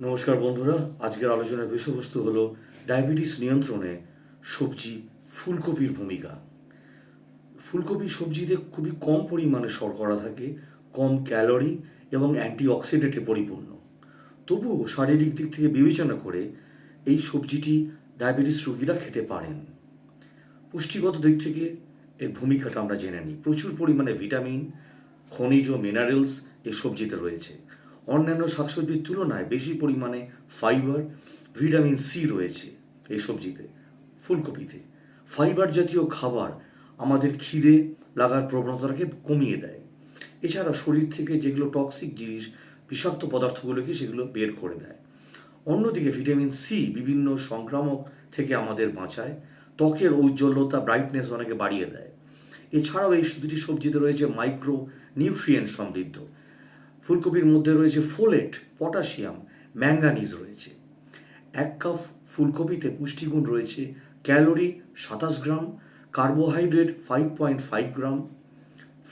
নমস্কার বন্ধুরা, আজকের আলোচনার বিষয়বস্তু হলো ডায়াবেটিস নিয়ন্ত্রণে সবজি ফুলকপির ভূমিকা। ফুলকপি সবজিতে খুবই কম পরিমাণে শর্করা থাকে, কম ক্যালোরি এবং অ্যান্টিঅক্সিডেন্টে পরিপূর্ণ। তবুও শারীরিক দিক থেকে বিবেচনা করে এই সবজিটি ডায়াবেটিস রোগীরা খেতে পারেন। পুষ্টিগত দিক থেকে এর ভূমিকাটা আমরা জেনে নিই। প্রচুর পরিমাণে ভিটামিন, খনিজ ও মিনারেলস এই সবজিতে রয়েছে। অন্যান্য শাকসবজির তুলনায় বেশি পরিমাণে ফাইবার ভিটামিন সি রয়েছে এই সবজিতে, ফুলকপিতে। ফাইবার জাতীয় খাবার আমাদের খিদে লাগার প্রবণতাকে কমিয়ে দেয়। এছাড়া শরীর থেকে যেগুলো টক্সিক জিনিস, বিষাক্ত পদার্থগুলোকে সেগুলো বের করে দেয়। অন্যদিকে ভিটামিন সি বিভিন্ন সংক্রামক থেকে আমাদের বাঁচায়, ত্বকের ঔজ্জ্বল্যতা ব্রাইটনেস অনেকে বাড়িয়ে দেয়। এছাড়াও এই দুটি সবজিতে রয়েছে মাইক্রো নিউট্রিয়েন্ট সমৃদ্ধ। ফুলকপির মধ্যে রয়েছে ফোলেট, পটাশিয়াম, ম্যাঙ্গানিজ রয়েছে। এক কাপ ফুলকপিতে পুষ্টিগুণ রয়েছে ক্যালোরি সাতাশ gram, carbohydrate five point five gram,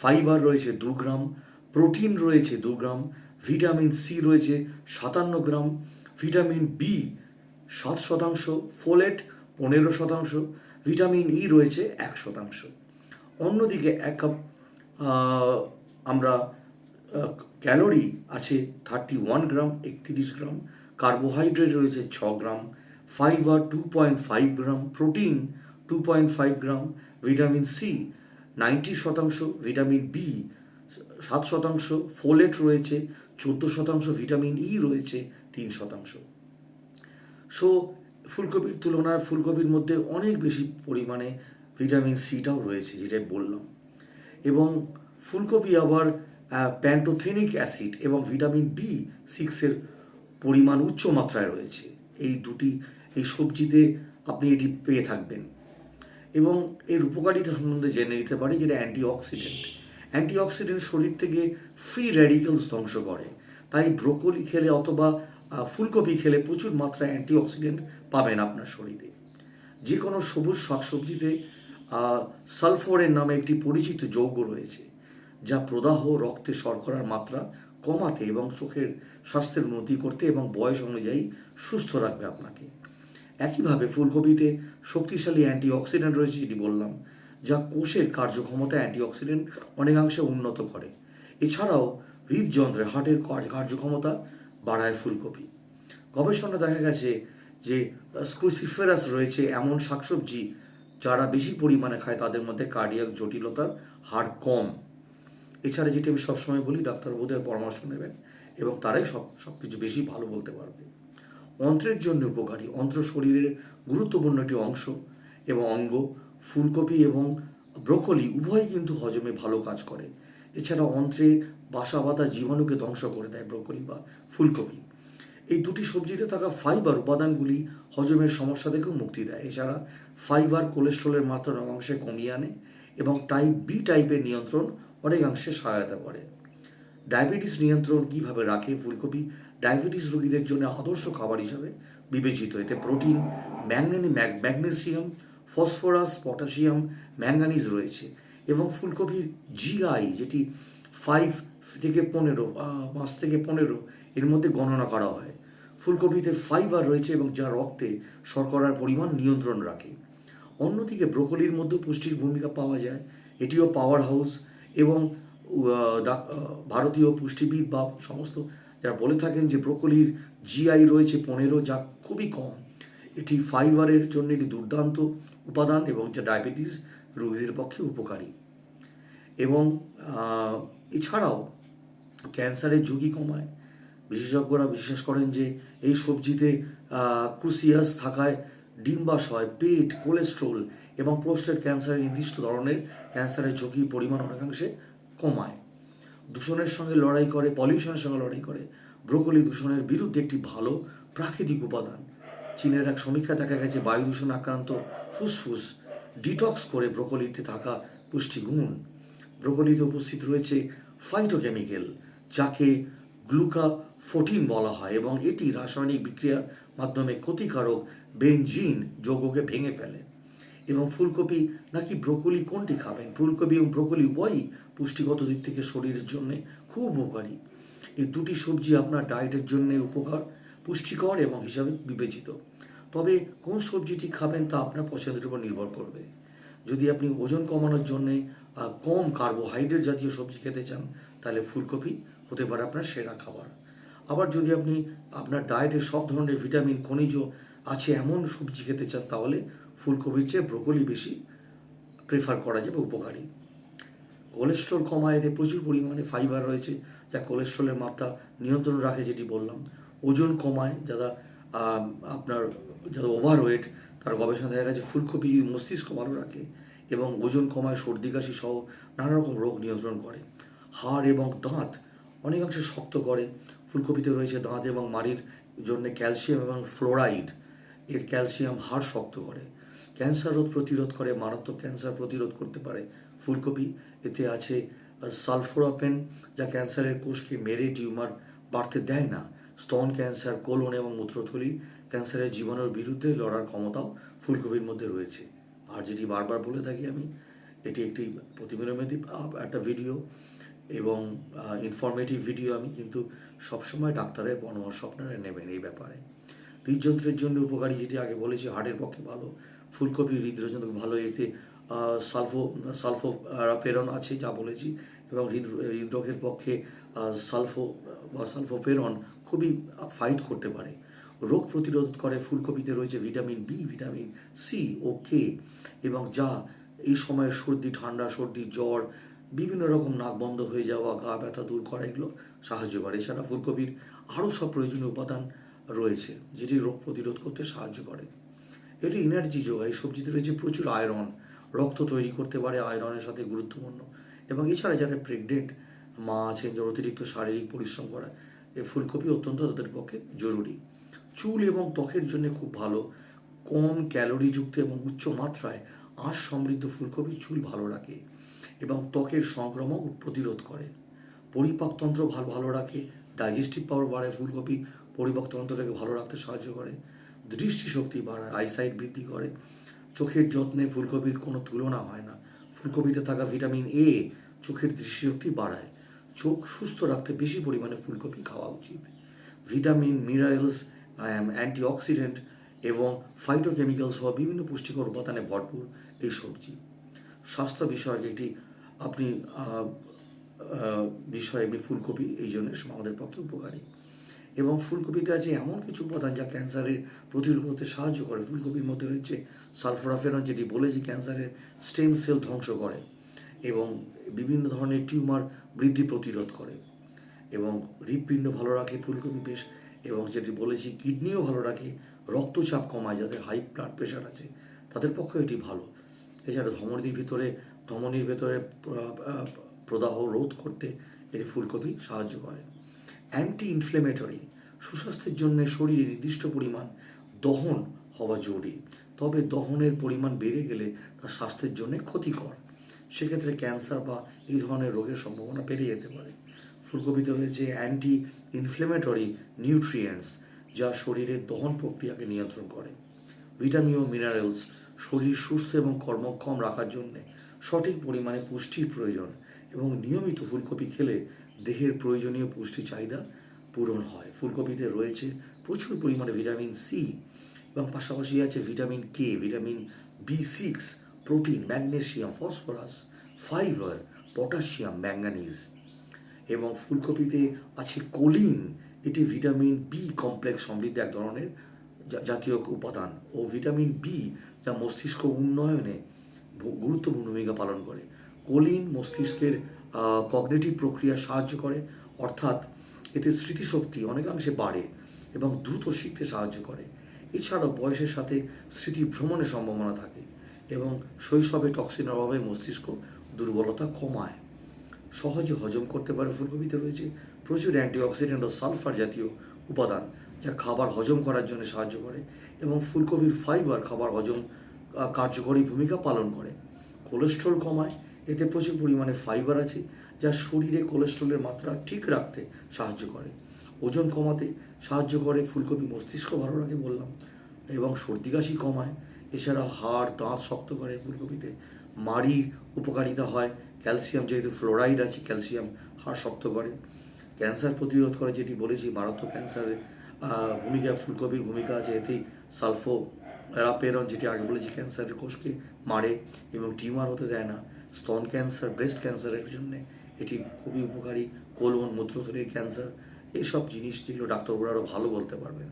fibre রয়েছে দু গ্রাম, প্রোটিন রয়েছে দু গ্রাম, ভিটামিন সি রয়েছে সাতান্ন গ্রাম, ভিটামিন বি সাত শতাংশ, ফোলেট পনেরো শতাংশ, ভিটামিন ই রয়েছে এক শতাংশ। অন্যদিকে এক কাপ আমরা ক্যালোরি আছে থার্টি ওয়ান গ্রাম, একত্রিশ গ্রাম, কার্বোহাইড্রেট রয়েছে ছ gram fibre two point five gram protein two point five gram vitamin C ninety শতাংশ ভিটামিন বি সাত শতাংশ ফোলেট রয়েছে চোদ্দ শতাংশ ভিটামিন ই রয়েছে তিন শতাংশ। সো ফুলকপির তুলনায় ফুলকপির মধ্যে অনেক বেশি পরিমাণে ভিটামিন সিটাও রয়েছে যেটা বললাম। এবং ফুলকপি আবার প্যান্টোথেনিক অ্যাসিড এবং ভিটামিন বি সিক্সের পরিমাণ উচ্চ মাত্রায় রয়েছে। এই দুটি, এই সবজিতে আপনি এটি পেয়ে থাকবেন। এবং এর উপকারিতা সম্বন্ধে জেনে নিতে পারি যেটা অ্যান্টিঅক্সিডেন্ট। অ্যান্টিঅক্সিডেন্ট শরীর থেকে ফ্রি র্যাডিক্যালস ধ্বংস করে। তাই ব্রোকলি খেলে অথবা ফুলকপি খেলে প্রচুর মাত্রায় অ্যান্টিঅক্সিডেন্ট পাবেন আপনার শরীরে। যে কোনো সবুজ শাকসবজিতে সালফোরের নামে একটি পরিচিত যৌগ রয়েছে। যা প্রদাহ রক্তে শর্করার মাত্রা কমাতে এবং চোখের স্বাস্থ্যের উন্নতি করতে এবং বয়স অনুযায়ী সুস্থ রাখবে আপনাকে। একইভাবে ফুলকপিতে শক্তিশালী অ্যান্টিঅক্সিডেন্ট রয়েছে যেটি বললাম, যা কোষের কার্যক্ষমতা অ্যান্টিঅক্সিডেন্ট অনেকাংশে উন্নত করে। এছাড়াও হৃদযন্ত্রে হার্টের কার্যক্ষমতা বাড়ায় ফুলকপি। গবেষণা দেখা গেছে যে স্ক্রুসিফেরাস রয়েছে এমন শাকসবজি যারা বেশি পরিমাণে খায় তাদের মধ্যে কার্ডিয়াক জটিলতার হার কম। এছাড়া যেটি আমি সবসময় বলি ডাক্তারবাবুদের পরামর্শ নেবেন এবং তারাই সব সব কিছু বেশি ভালো বলতে পারবে। অন্ত্রের জন্য উপকারী, অন্ত্র শরীরের গুরুত্বপূর্ণ একটি অংশ এবং অঙ্গ, ফুলকপি এবং ব্রোকলি উভয়ই কিন্তু হজমে ভালো কাজ করে। এছাড়া অন্ত্রে বাসা বাঁধা জীবাণুকে ধ্বংস করে দেয় ব্রোকলি বা ফুলকপি। এই দুটি সবজিতে থাকা ফাইবার উপাদানগুলি হজমের সমস্যা থেকেও মুক্তি দেয়। এছাড়া ফাইবার কোলেস্ট্রলের মাত্রা অনেকাংশে কমিয়ে আনে এবং টাইপ বি টাইপের নিয়ন্ত্রণ অনেকাংশে সহায়তা করে। ডায়াবেটিস নিয়ন্ত্রণ কীভাবে রাখে ফুলকপি? ডায়াবেটিস রোগীদের জন্য আদর্শ খাবার হিসাবে বিবেচিত। এতে প্রোটিন ম্যাঙ্গানি ম্যাগনেসিয়াম, ফসফরাস, পটাশিয়াম ম্যাঙ্গানিজ রয়েছে এবং ফুলকপির জিআই, যেটি ফাইভ থেকে পনেরো পাঁচ থেকে পনেরো, এর মধ্যে গণনা করা হয়। ফুলকপিতে ফাইবার রয়েছে এবং যা রক্তে শর্করার পরিমাণ নিয়ন্ত্রণ রাখে। অন্যদিকে ব্রোকলির মধ্যে পুষ্টির ভূমিকা পাওয়া যায়। এটিও পাওয়ার হাউস। এবং ভারতীয় পুষ্টিবিদ বা সমস্ত যারা বলে থাকেন যে ব্রোকলির জিআই রয়েছে পনেরো যা খুবই কম। এটি ফাইবারের জন্য একটি দুর্দান্ত উপাদান এবং যা ডায়াবেটিস রোগীদের পক্ষে উপকারী। এবং এছাড়াও ক্যান্সারের ঝুঁকি কমায়। বিশেষজ্ঞরা বিশ্বাস করেন যে এই সবজিতে ক্রুসিয়াস থাকায় ডিম্বাশয়, পেট, কোলেস্ট্রল এবং প্রোস্টেট ক্যান্সারের নির্দিষ্ট ধরনের ক্যান্সারের ঝুঁকির পরিমাণ অনেকাংশে কমায়। দূষণের সঙ্গে লড়াই করে, পলিউশনের সঙ্গে লড়াই করে। ব্রোকলি দূষণের বিরুদ্ধে একটি ভালো প্রাকৃতিক উপাদান। চীনের এক সমীক্ষা দেখা গেছে, বায়ু দূষণ আক্রান্ত ফুসফুস ডিটক্স করে ব্রোকলিতে থাকা পুষ্টিগুণ। ব্রোকলিতে উপস্থিত রয়েছে ফাইটোকেমিক্যাল যাকে গ্লুকাফোটিন বলা হয় এবং এটি রাসায়নিক বিক্রিয়ার মাধ্যমে ক্ষতিকারক বেঞ্জিন যৌগকে ভেঙে ফেলে। এবং ফুলকপি নাকি ব্রোকলি কোনটি খাবেন? ফুলকপি এবং ব্রোকলি উভয়ই পুষ্টিগত দিক থেকে শরীরের জন্য খুব উপকারী। এই দুটি সবজি আপনার ডায়েটের জন্য উপকার, পুষ্টিকর এবং হিসাবে বিবেচিত। তবে কোন সবজিটি খাবেন তা আপনার পছন্দের উপর নির্ভর করবে। যদি আপনি ওজন কমানোর জন্যে কম কার্বোহাইড্রেট জাতীয় সবজি খেতে চান, তাহলে ফুলকপি হতে পারে আপনার সেরা খাবার। আবার যদি আপনি আপনার ডায়েটে সব ধরনের ভিটামিন খনিজ আছে, এমন সবজি খেতে চান, তাহলে ফুলকপির চেয়ে ব্রোকলি বেশি প্রেফার করা যাবে উপকারী। কোলেস্ট্রল কমায়, এতে প্রচুর পরিমাণে ফাইবার রয়েছে, যা কোলেস্ট্রলের মাত্রা নিয়ন্ত্রণ রাখে, যেটি বললাম। ওজন কমায়, যারা আপনার যারা ওভারওয়েট তার গবেষণা দেখা গেছে ফুলকপি মস্তিষ্ক ভালো রাখে এবং ওজন কমায়, সর্দি, কাশি সহ নানা রকম রোগ নিয়ন্ত্রণ করে। হাড় এবং দাঁত অনেকাংশে শক্ত করে ফুলকপিতে রয়েছে দাঁত এবং মাড়ির জন্য ক্যালসিয়াম এবং ফ্লোরাইড। এর ক্যালসিয়াম হাড় শক্ত করে। ক্যান্সার রোধ প্রতিরোধ করে, মারাত্মক ক্যান্সার প্রতিরোধ করতে পারে ফুলকপি। এতে আছে সালফোরাপেন, যা ক্যান্সারের কোষকে মেরে টিউমার বাড়তে দেয় না। স্তন ক্যান্সার, কোলন এবং মূত্রথলির ক্যান্সারের জীবাণুর বিরুদ্ধে লড়ার ক্ষমতাও ফুলকপির মধ্যে রয়েছে। আর যেটি বারবার বলে থাকি আমি, এটি একটি প্রতিবিলম্বিত একটা ভিডিও এবং ইনফরমেটিভ ভিডিও আমি। কিন্তু সবসময় ডাক্তারের পরামর্শ আপনারা নেবেন এই ব্যাপারে। হৃদযন্ত্রের জন্য উপকারী যেটি আগে বলেছি হার্টের পক্ষে ভালো। ফুলকপি হৃদযন্ত্র ভালো, এতে সালফো সালফো প্রেরণ আছে যা বলেছি এবং হৃদ, হৃদরোগের পক্ষে সালফো, বা সালফোপেরন খুবই ফাইট করতে পারে। রোগ প্রতিরোধ করে ফুলকপিতে রয়েছে ভিটামিন বি ভিটামিন সি ও কে এবং যা এই সময়ে সর্দি, ঠান্ডা, সর্দি, জ্বর বিভিন্ন রকম নাক বন্ধ হয়ে যাওয়া, গা ব্যথা দূর করা, এগুলো সাহায্য করে। এছাড়া ফুলকপির আরও সব প্রয়োজনীয় উপাদান রয়েছে, যেটি রোগ প্রতিরোধ করতে সাহায্য করে। এটি এনার্জি যোগায়, সবজিতে রয়েছে প্রচুর আয়রন রক্ত তৈরি করতে পারে আয়রনের সাথে গুরুত্বপূর্ণ। এবং এছাড়া যারা প্রেগনেন্ট মা আছেন, যারা অতিরিক্ত শারীরিক পরিশ্রম করা এই ফুলকপি অত্যন্ত তাদের পক্ষে জরুরি। চুল এবং ত্বকের জন্য খুব ভালো। কম ক্যালোরিযুক্ত এবং উচ্চ মাত্রায় আঁশ সমৃদ্ধ ফুলকপি চুল ভালো রাখে। এবং ত্বকের সংক্রমণ প্রতিরোধ করে। পরিপাকতন্ত্র ভালো ভালো রাখে ডাইজেস্টিভ পাওয়ার বাড়ায় ফুলকপি পরিপাকতন্ত্রটাকে ভালো রাখতে সাহায্য করে, দৃষ্টিশক্তি বাড়ায় আইসাইট বৃদ্ধি করে। চোখের যত্নে ফুলকপির কোনো তুলনা হয় না। ফুলকপিতে থাকা ভিটামিন এ চোখের দৃষ্টিশক্তি বাড়ায়। চোখ সুস্থ রাখতে বেশি পরিমাণে ফুলকপি খাওয়া উচিত। ভিটামিন মিনারেলস অ্যান্টিঅক্সিডেন্ট এবং ফাইটোকেমিক্যাল সহ বিভিন্ন পুষ্টিকর উপাদানে ভরপুর এই সবজি। স্বাস্থ্য বিষয়ক একটি আপনি বিষয় এমনি ফুলকপি, এই জন্য আমাদের পক্ষে উপকারী। এবং ফুলকপিতে আছে এমন কিছু উপাদান যা ক্যান্সারের প্রতিরোধ করতে সাহায্য করে, ফুলকপির মধ্যে রয়েছে সালফোরাফেরন যেটি বলেছি ক্যান্সারের স্টেম সেল ধ্বংস করে এবং বিভিন্ন ধরনের টিউমার বৃদ্ধি প্রতিরোধ করে এবং হৃৎপিণ্ড ভালো রাখে ফুলকপি বেশ এবং যেটি বলেছি কিডনিও ভালো রাখে, রক্তচাপ কমায় যাদের হাই ব্লাড প্রেশার আছে, তাদের পক্ষে এটি ভালো। এছাড়া ধমনির ভিতরে ধমনির ভেতরে প্রদাহ রোধ করতে এটি ফুলকপি সাহায্য করে। অ্যান্টি ইনফ্লেমেটরি সুস্বাস্থ্যের জন্য শরীরে নির্দিষ্ট পরিমাণ দহন হওয়া জরুরি। তবে দহনের পরিমাণ বেড়ে গেলে তা স্বাস্থ্যের জন্য ক্ষতিকর। সেক্ষেত্রে ক্যান্সার বা এই ধরনের রোগের সম্ভাবনা বেড়ে যেতে পারে। ফুলকপিতে রয়েছে অ্যান্টি ইনফ্লেমেটরি নিউট্রিয়েন্টস যা শরীরের দহন প্রক্রিয়াকে নিয়ন্ত্রণ করে। ভিটামিন ও মিনারেলস শরীর সুস্থ এবং কর্মক্ষম রাখার জন্য সঠিক পরিমাণে পুষ্টির প্রয়োজন এবং নিয়মিত ফুলকপি খেলে দেহের প্রয়োজনীয় পুষ্টি চাহিদা পূরণ হয়। ফুলকপিতে রয়েছে প্রচুর পরিমাণে ভিটামিন সি এবং পাশাপাশি আছে vitamin K vitamin B six protein, magnesium, phosphorus, fibre, potassium, manganese এবং ফুলকপিতে আছে কোলিন। এটি ভিটামিন বি কমপ্লেক্স সমৃদ্ধ এক ধরনের জাতীয় উপাদান ও ভিটামিন বি যা মস্তিষ্ক উন্নয়নে গুরুত্বপূর্ণ ভূমিকা পালন করে। কোলিন মস্তিষ্কের কগনেটিভ প্রক্রিয়া সাহায্য করে, অর্থাৎ এতে স্মৃতিশক্তি অনেকাংশে বাড়ে এবং দ্রুত শিখতে সাহায্য করে। এছাড়াও বয়সের সাথে স্মৃতি ভ্রমণের সম্ভাবনা থাকে এবং শৈশবে টক্সিনের অভাবে মস্তিষ্ক দুর্বলতা কমায়। সহজে হজম করতে পারে ফুলকপিতে রয়েছে প্রচুর অ্যান্টিঅক্সিডেন্ট ও সালফার জাতীয় উপাদান যা খাবার হজম করার জন্য সাহায্য করে এবং ফুলকপির ফাইবার খাবার হজম কার্যকরী ভূমিকা পালন করে। কোলেস্ট্রল কমায়, এতে প্রচুর পরিমাণে ফাইবার আছে, যা শরীরে কোলেস্ট্রলের মাত্রা ঠিক রাখতে সাহায্য করে। ওজন কমাতে সাহায্য করে, ফুলকপি মস্তিষ্ক ভালো রাখে বললাম, এবং সর্দি কাশি কমায়। এছাড়া হাড়, দাঁত শক্ত করে ফুলকপিতে মাড়ির উপকারিতা হয়। ক্যালসিয়াম যেহেতু ফ্লোরাইড আছে, ক্যালসিয়াম হাড় শক্ত করে। ক্যান্সার প্রতিরোধ করে যেটি বলেছি, মারাত্মক ক্যান্সারের ভূমিকা, ফুলকপির ভূমিকা আছে, এতেই সালফো রাপেরন যেটি আগে বলেছি, ক্যান্সারের কোষকে মারে এবং টিউমার হতে দেয় না। স্তন ক্যান্সার, ব্রেস্ট ক্যান্সারের জন্য এটি খুবই উপকারী। কোলন মূত্রথলির ক্যান্সার এইসব জিনিস যেগুলো ডাক্তারবাবুরা আরও ভালো বলতে পারবেন।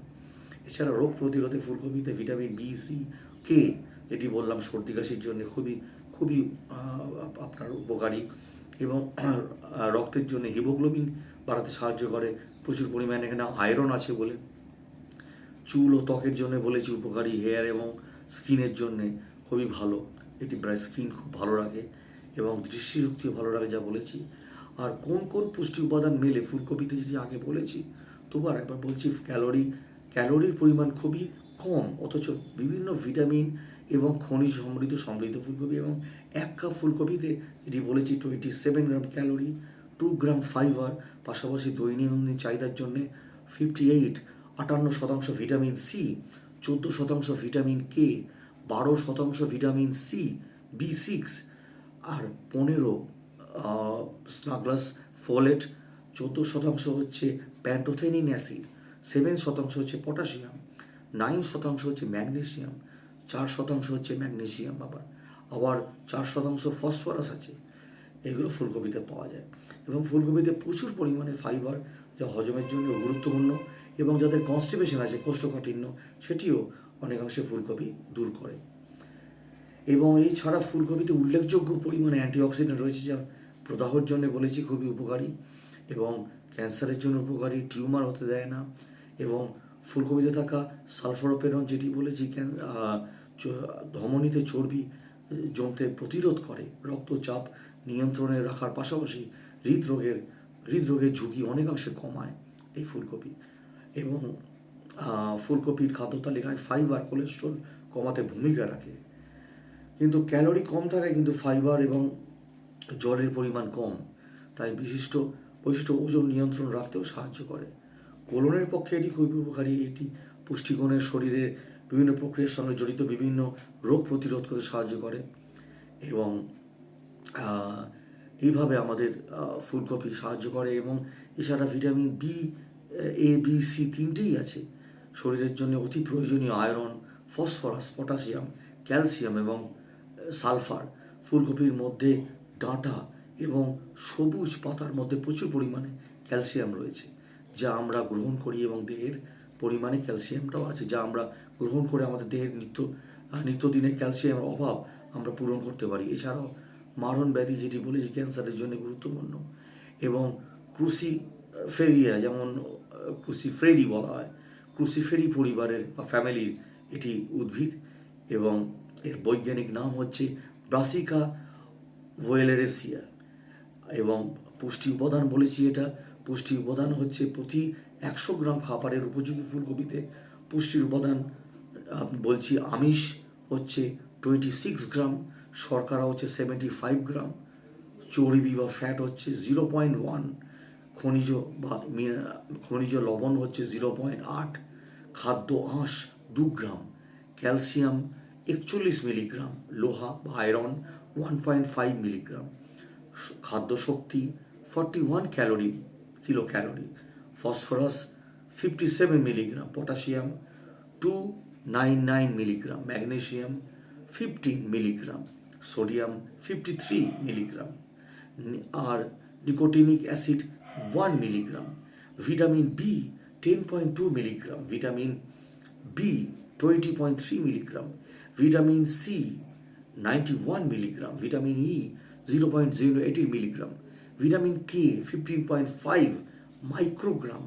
এছাড়া রোগ প্রতিরোধে ফুলকপিতে ভিটামিন বি সি কে যেটি বললাম, সর্দি কাশির জন্য খুবই খুবই আপনার উপকারী এবং রক্তের জন্য হিমোগ্লোবিন বাড়াতে সাহায্য করে। প্রচুর পরিমাণে এখানে আয়রন আছে বলে চুল ও ত্বকের জন্য বলেছি উপকারী হেয়ার এবং স্কিনের জন্যে খুবই ভালো। এটি প্রায় স্কিন খুব ভালো রাখে এবং দৃষ্টিশক্তিও ভালো রাখে যা বলেছি। আর কোন কোন পুষ্টি উপাদান মেলে, ফুলকপিতে যেটি আগে বলেছি, তবু আর একবার বলছি ক্যালোরি ক্যালোরির পরিমাণ খুবই কম, অথচ বিভিন্ন ভিটামিন এবং খনিজ সমৃদ্ধ সমৃদ্ধ ফুলকপি এবং এক কাপ ফুলকপিতে যেটি বলেছি twenty seven gram calorie two gram fibre পাশাপাশি দৈনন্দিন চাহিদার জন্যে ফিফটি এইট আটান্ন শতাংশ ভিটামিন সি, চোদ্দ শতাংশ ভিটামিন কে, বারো শতাংশ ভিটামিন সি, বি সিক্স আর পনেরো স্নাগলাস ফলেট, চোদ্দ শতাংশ হচ্ছে প্যান্টোথেনিন অ্যাসিড, সেভেন শতাংশ হচ্ছে পটাশিয়াম, নাইন শতাংশ হচ্ছে ম্যাগনেসিয়াম চার শতাংশ হচ্ছে ম্যাগনেসিয়াম আবার আবার চার শতাংশ ফসফরাস আছে। এগুলো ফুলকপিতে পাওয়া যায়। এবং ফুলকপিতে প্রচুর পরিমাণে ফাইবার যা হজমের জন্য গুরুত্বপূর্ণ। এবং যাদের কনস্টিপেশন আছে, কোষ্ঠকাঠিন্য, সেটিও অনেকাংশে ফুলকপি দূর করে। এবং এই ছাড়া ফুলকপিতে উল্লেখযোগ্য পরিমাণে অ্যান্টিঅক্সিডেন্ট রয়েছে, যা প্রদাহর জন্য বলেছি খুবই উপকারী এবং ক্যান্সারের জন্য উপকারী, টিউমার হতে দেয় না এবং ফুলকপিতে থাকা সালফারোপেরন যেটি বলেছি ধমনীতে চর্বি জমতে প্রতিরোধ করে, রক্তচাপ নিয়ন্ত্রণে রাখার পাশাপাশি হৃদরোগের হৃদরোগের ঝুঁকি অনেকাংশে কমায় এই ফুলকপি। এবং ফুলকপির খাদ্য তালিকায় ফাইবার কোলেস্ট্রল কমাতে ভূমিকা রাখে। কিন্তু ক্যালোরি কম থাকায় কিন্তু ফাইবার এবং জলের পরিমাণ কম। তাই বিশিষ্ট বৈশিষ্ট্য ওজন নিয়ন্ত্রণ রাখতেও সাহায্য করে। কোলনের পক্ষে এটি খুবই উপকারী। এটি পুষ্টিগুণের শরীরে বিভিন্ন প্রক্রিয়ার সঙ্গে জড়িত বিভিন্ন রোগ প্রতিরোধ করতে সাহায্য করে এবং এইভাবে আমাদের ফুলকপি সাহায্য করে এবং এছাড়া vitamin B A B C তিনটেই আছে। শরীরের জন্য অতি প্রয়োজনীয় আয়রন, ফসফরাস, পটাশিয়াম, ক্যালসিয়াম এবং সালফার। ফুলকপির মধ্যে ডাঁটা এবং সবুজ পাতার মধ্যে প্রচুর পরিমাণে ক্যালসিয়াম রয়েছে, যা আমরা গ্রহণ করি এবং দেহের পরিমাণে ক্যালসিয়ামটাও আছে, যা আমরা গ্রহণ করে আমাদের দেহের নিত্য নিত্যদিনের ক্যালসিয়ামের অভাব আমরা পূরণ করতে পারি। এছাড়াও মারণ ব্যাধি যেটি বলেছি ক্যান্সারের জন্য গুরুত্বপূর্ণ এবং ক্রুসি ফেরিয়া যেমন ক্রুসিফেরি বলা হয়। ক্রুসিফেরি পরিবারের বা ফ্যামিলির এটি উদ্ভিদ এবং এর বৈজ্ঞানিক নাম হচ্ছে ব্রাসিকা ভোয়েলেরেসিয়া এবং পুষ্টি উপাদান বলেছি এটা। পুষ্টি উপাদান হচ্ছে প্রতি একশো গ্রাম খাবারের উপযোগী ফুলকপিতে পুষ্টির উপাদান বলছি আমিষ হচ্ছে টোয়েন্টি সিক্স গ্রাম, শর্করা হচ্ছে সেভেন্টি ফাইভ গ্রাম, চর্বি বা ফ্যাট হচ্ছে জিরো পয়েন্ট ওয়ান। খনিজ বা খনিজ লবণ হচ্ছে জিরো পয়েন্ট আট, খাদ্য আঁশ দু গ্রাম, ক্যালসিয়াম একচল্লিশ মিলিগ্রাম, লোহা বা iron one point five milligram খাদ্য শক্তি forty one calorie kilo calorie phosphorus fifty seven milligram potassium two nine nine milligram magnesium fifteen milligram sodium fifty three milligram আর nicotinic acid one milligram vitamin B ten point two milligram vitamin B twenty point three milligram vitamin C ninety one milligram vitamin E zero point zero eighteen milligram vitamin K fifteen point five microgram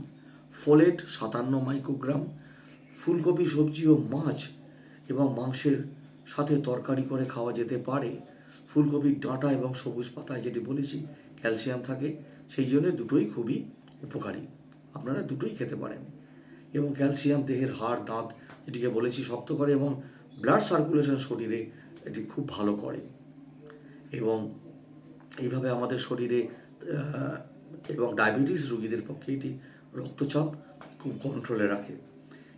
folate সাতান্ন microgram ফুলকপি সবজি ও মাছ এবং মাংসের সাথে তরকারি করে খাওয়া যেতে পারে। ফুলকপির ডাঁটা এবং সবুজ পাতায় যেটি বলেছি ক্যালসিয়াম থাকে। সেই জন্য দুটোই খুবই উপকারী। আপনারা দুটোই খেতে পারেন। এবং ক্যালসিয়াম, দেহের হাড়, দাঁত যেটিকে বলেছি, শক্ত করে এবং ব্লাড সার্কুলেশন শরীরে এটি খুব ভালো করে। এবং এইভাবে আমাদের শরীরে এবং ডায়াবেটিস রোগীদের পক্ষে এটি রক্তচাপ খুব কন্ট্রোলে রাখে।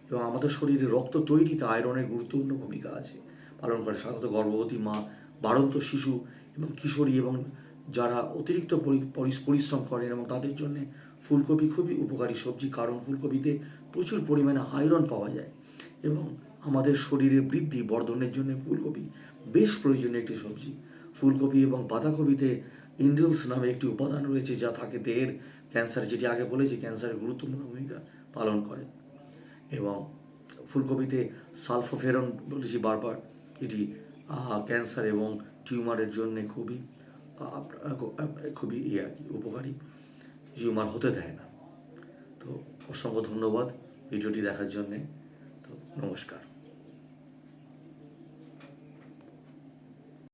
এবং আমাদের শরীরে রক্ত তৈরিতে আয়রনের গুরুত্বপূর্ণ ভূমিকা আছে। পালন করে সাধারণত গর্ভবতী মা, বাড়ন্ত শিশু এবং কিশোরী এবং যারা অতিরিক্ত পরি- পরিশ্রম করেন এবং তাদের জন্য ফুলকপি খুবই উপকারী সবজি, কারণ ফুলকপিতে প্রচুর পরিমাণে আয়রন পাওয়া যায় এবং আমাদের শরীরের বৃদ্ধি, বর্ধনের জন্য ফুলকপি বেশ প্রয়োজনীয় একটি সবজি। ফুলকপি এবং বাঁধাকপিতে ইন্ডলস নামে একটি উপাদান রয়েছে যা থাকে দেহের ক্যান্সার যেটি আগে বলেছি ক্যান্সারের গুরুত্বপূর্ণ ভূমিকা পালন করে এবং ফুলকপিতে সালফোফেরন বলেছি বারবার, এটি ক্যান্সার এবং টিউমারের জন্য খুবই খুবই ইয়ে আর কি উপকারী। হিউমার হতে দেয় না। তো অসংখ্য ধন্যবাদ ভিডিওটি দেখার জন্যে। তো নমস্কার।